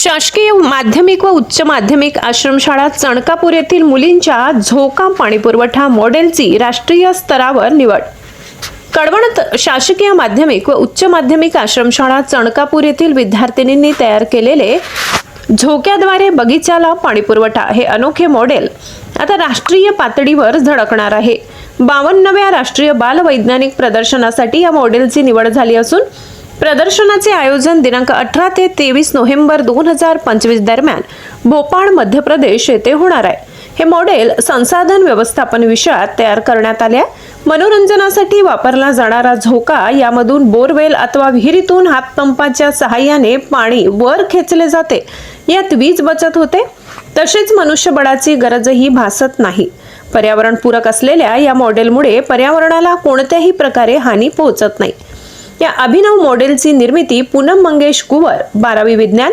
शासकीय माध्यमिक व उच्च माध्यमिक आश्रमशाळा चणकापूर येथील मुलींच्या झोका पाणीपुरवठा मॉडेलची राष्ट्रीय स्तरावर निवड. कडवण शासकीय माध्यमिक व उच्च माध्यमिक आश्रमशाळा चणकापूर येथील विद्यार्थिनींनी तयार केलेले झोक्याद्वारे बगीचाला पाणीपुरवठा हे अनोखे मॉडेल आता राष्ट्रीय पातळीवर झळकणार आहे. बावन्नव्या राष्ट्रीय बालवैज्ञानिक प्रदर्शनासाठी या मॉडेलची निवड झाली असून प्रदर्शनाचे आयोजन दिनांक अठरा ते तेवीस नोव्हेंबर दोन हजार पंचवीस दरम्यान भोपाळ मध्य प्रदेश येथे होणार आहे. हे मॉडेल संसाधन व्यवस्थापन विषयात तयार करण्यात आले आहे. मनोरंजनासाठी वापरला जाणारा झोका यामधून बोरवेल अथवा विहिरीतून हातपंपाच्या सहाय्याने पाणी वर खेचले जाते. यात वीज बचत होते. तसेच मनुष्यबळाची गरजही भासत नाही. पर्यावरणपूरक असलेल्या या मॉडेलमुळे पर्यावरणाला कोणत्याही प्रकारे हानी पोहोचत नाही. या अभिनव मॉडेलची निर्मिती पूनम मंगेश कुवर बारावी विज्ञान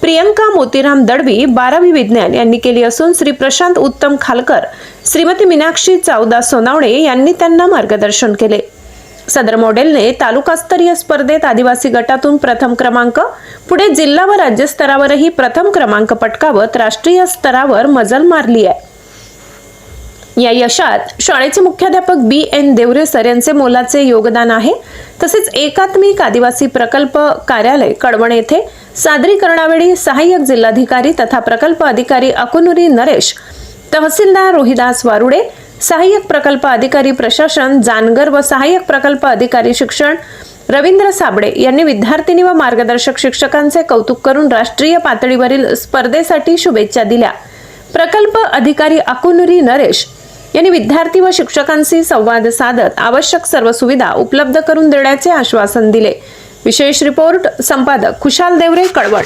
प्रियंका मोतीराम दडवी बारावी विज्ञान यांनी केली असून श्री प्रशांत उत्तम खालकर श्रीमती मीनाक्षी चावदा सोनावणे यांनी त्यांना मार्गदर्शन केले. सदर मॉडेलने तालुकास्तरीय स्पर्धेत आदिवासी गटातून प्रथम क्रमांक पुढे जिल्हा व राज्यस्तरावरही प्रथम क्रमांक पटकावत राष्ट्रीय स्तरावर मजल मारली आहे. या यशात शाळेचे मुख्याध्यापक बी एन देवरे सर यांचे मोलाचे योगदान आहे. तसेच एकात्मिक आदिवासी प्रकल्प कार्यालय कडवण येथे सादरीकरणावेळी सहाय्यक जिल्हाधिकारी तथा प्रकल्प अधिकारी अकुनुरी नरेश तहसीलदार रोहिदास वारुडे सहाय्यक प्रकल्प अधिकारी प्रशासन जानगर व सहाय्यक प्रकल्प अधिकारी शिक्षण रवींद्र साबडे यांनी विद्यार्थिनी व मार्गदर्शक शिक्षकांचे कौतुक करून राष्ट्रीय पातळीवरील स्पर्धेसाठी शुभेच्छा दिल्या. प्रकल्प अधिकारी अकुनुरी नरेश यांनी विद्यार्थी व शिक्षकांशी संवाद साधत आवश्यक सर्व सुविधा उपलब्ध करून देण्याचे आश्वासन दिले. विशेष रिपोर्ट संपादक खुशाल देवरे कळवण.